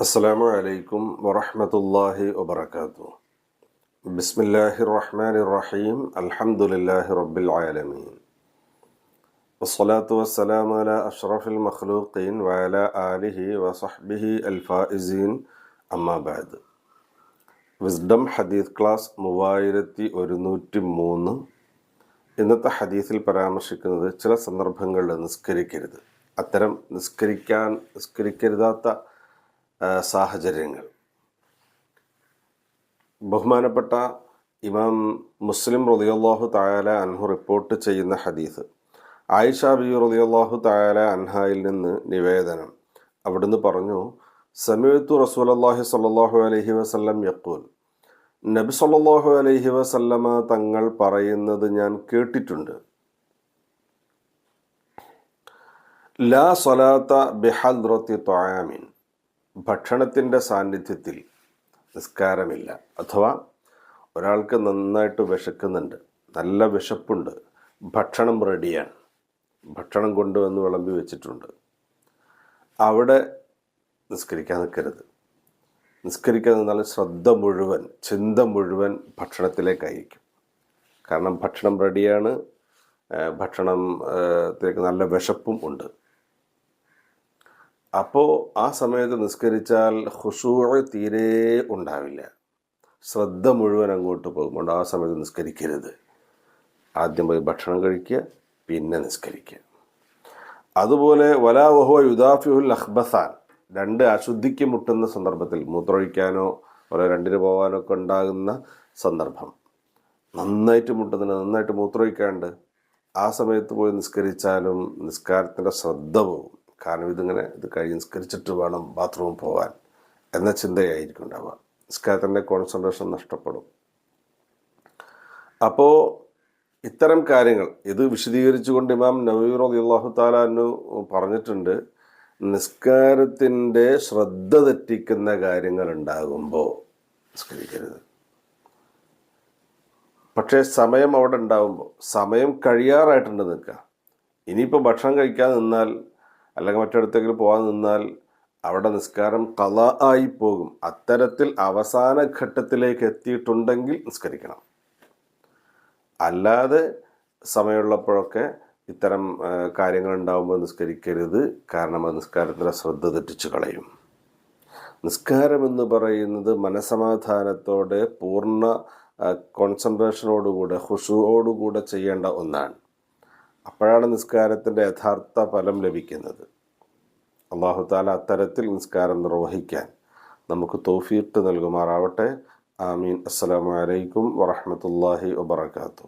السلام عليكم ورحمة الله وبركاته بسم الله الرحمن الرحيم الحمد لله رب العالمين والصلاة والسلام على أشرف المخلوقين وعلى آله وصحبه الفائزين أما بعد wisdom ഹദീസ് class മൂവായിരത്തി ഒരുന്നൂറ്റി മൂന്ന് ഇന്നത്തെ ഹദീസിൽ പരാമർശിക്കുന്നത് ചില സന്ദർഭങ്ങളിൽ നിസ്കരിക്കരുത് അത്തരം നിസ്കരിക്കാൻ നിസ്കരിക്കരുതാത്ത സാഹചര്യങ്ങൾ. ബഹുമാനപ്പെട്ട ഇമാം മുസ്ലിം റളിയല്ലാഹു തായാല അൻഹു റിപ്പോർട്ട് ചെയ്യുന്ന ഹദീസ്. ആയിഷ ബി റളിയല്ലാഹു തായാല അൻഹായിൽ നിന്ന് നിവേദനം. അവിടുന്ന് പറഞ്ഞു സമയത്തു റസൂലല്ലാഹി സ്വല്ലല്ലാഹു അലഹി വസ്ലം യക്കൂൽ നബി സല്ലാഹു അലഹി വസല്ലമ തങ്ങൾ പറയുന്നത് ഞാൻ കേട്ടിട്ടുണ്ട്. ലാ സ്വലാത്ത ബിഹദ്രത്തി തൊയാമിൻ ഭക്ഷണത്തിന്റെ സാന്നിധ്യത്തിൽ നിസ്കാരമില്ല. അഥവാ ഒരാൾക്ക് നന്നായിട്ട് വിശക്കുന്നുണ്ട് നല്ല വിശപ്പുണ്ട് ഭക്ഷണം റെഡിയാണ്. ഭക്ഷണം കൊണ്ടുവന്ന് വിളമ്പി വെച്ചിട്ടുണ്ട്. അവിടെ നിസ്കരിക്കാൻ നിൽക്കരുത്. നിസ്കരിക്കാൻ നിന്നാൽ ശ്രദ്ധ മുഴുവൻ ചിന്ത മുഴുവൻ ഭക്ഷണത്തിലേക്കായിരിക്കും കാരണം ഭക്ഷണം റെഡിയാണ് ആ, ഭക്ഷണം ആ, ത്തിലേക്ക് നല്ല വിശപ്പും ഉണ്ട്. അപ്പോൾ ആ സമയത്ത് നിസ്കരിച്ചാൽ ഹുഷൂർ തീരെ ഉണ്ടാവില്ല. ശ്രദ്ധ മുഴുവൻ അങ്ങോട്ട് പോകുമ്പോൾ ആ സമയത്ത് നിസ്കരിക്കരുത്. ആദ്യം പോയി ഭക്ഷണം കഴിക്കുക പിന്നെ നിസ്കരിക്കുക. അതുപോലെ വലാ വഹുവ യുദാഫിഹുൽ അഹ്ബസാൻ രണ്ട് അശുദ്ധിക്ക് മുട്ടുന്ന സന്ദർഭത്തിൽ മൂത്രമൊഴിക്കാനോ ഓരോ രണ്ടിന് പോകാനോ ഒക്കെ ഉണ്ടാകുന്ന സന്ദർഭം. നന്നായിട്ട് മുട്ടുന്നുണ്ട് നന്നായിട്ട് മൂത്രമൊഴിക്കാണ്ട് ആ സമയത്ത് പോയി നിസ്കരിച്ചാലും നിസ്കാരത്തിന്റെ ശ്രദ്ധ പോകും. കാരണം ഇതിങ്ങനെ ഇത് കഴിഞ്ഞ് നിസ്കരിച്ചിട്ട് വേണം ബാത്റൂമിൽ പോകാൻ എന്ന ചിന്തയായിരിക്കും ഉണ്ടാവുക. നിസ്കാരത്തിന്റെ കോൺസെൻട്രേഷൻ നഷ്ടപ്പെടും. അപ്പോൾ ഇത്തരം കാര്യങ്ങൾ ഇത് വിശദീകരിച്ചുകൊണ്ട് ഇമാം നവീർ അള്ളാഹു താലാനു പറഞ്ഞിട്ടുണ്ട് നിസ്കാരത്തിന്റെ ശ്രദ്ധ തെറ്റിക്കുന്ന കാര്യങ്ങൾ ഉണ്ടാകുമ്പോൾ നിസ്കരിക്കരുത്. പക്ഷേ സമയം അവിടെ ഉണ്ടാകുമ്പോൾ സമയം കഴിയാറായിട്ടുണ്ട് നിൽക്കുക. ഇനിയിപ്പോൾ ഭക്ഷണം കഴിക്കാൻ നിന്നാൽ അല്ലെങ്കിൽ മറ്റടുത്തെങ്കിലും പോകാൻ നിന്നാൽ അവിടെ നിസ്കാരം കല ആയി പോകും. അത്തരത്തിൽ അവസാന ഘട്ടത്തിലേക്ക് എത്തിയിട്ടുണ്ടെങ്കിൽ നിസ്കരിക്കണം. അല്ലാതെ സമയമുള്ളപ്പോഴൊക്കെ ഇത്തരം കാര്യങ്ങൾ ഉണ്ടാകുമ്പോൾ നിസ്കരിക്കരുത്. കാരണം അത് നിസ്കാരത്തിന്റെ ശ്രദ്ധ തെറ്റിച്ചു കളയും. നിസ്കാരം എന്ന് പറയുന്നത് മനസമാധാനത്തോടെ പൂർണ കോൺസെൻട്രേഷനോടുകൂടെ ഹുഷുവോടുകൂടെ ചെയ്യേണ്ട ഒന്നാണ്. അപ്പോഴാണ് നിസ്കാരത്തിന്റെ യഥാർത്ഥ ഫലം ലഭിക്കുന്നത്. അള്ളാഹു താല അത്തരത്തിൽ നിസ്കാരം നിർവഹിക്കാൻ നമുക്ക് തോഫീട്ട് നൽകുമാറാവട്ടെ. ആമീൻ. അസ്സലാമു അലൈക്കും വറഹ്മത്തുള്ളാഹി വബറകാതുഹു.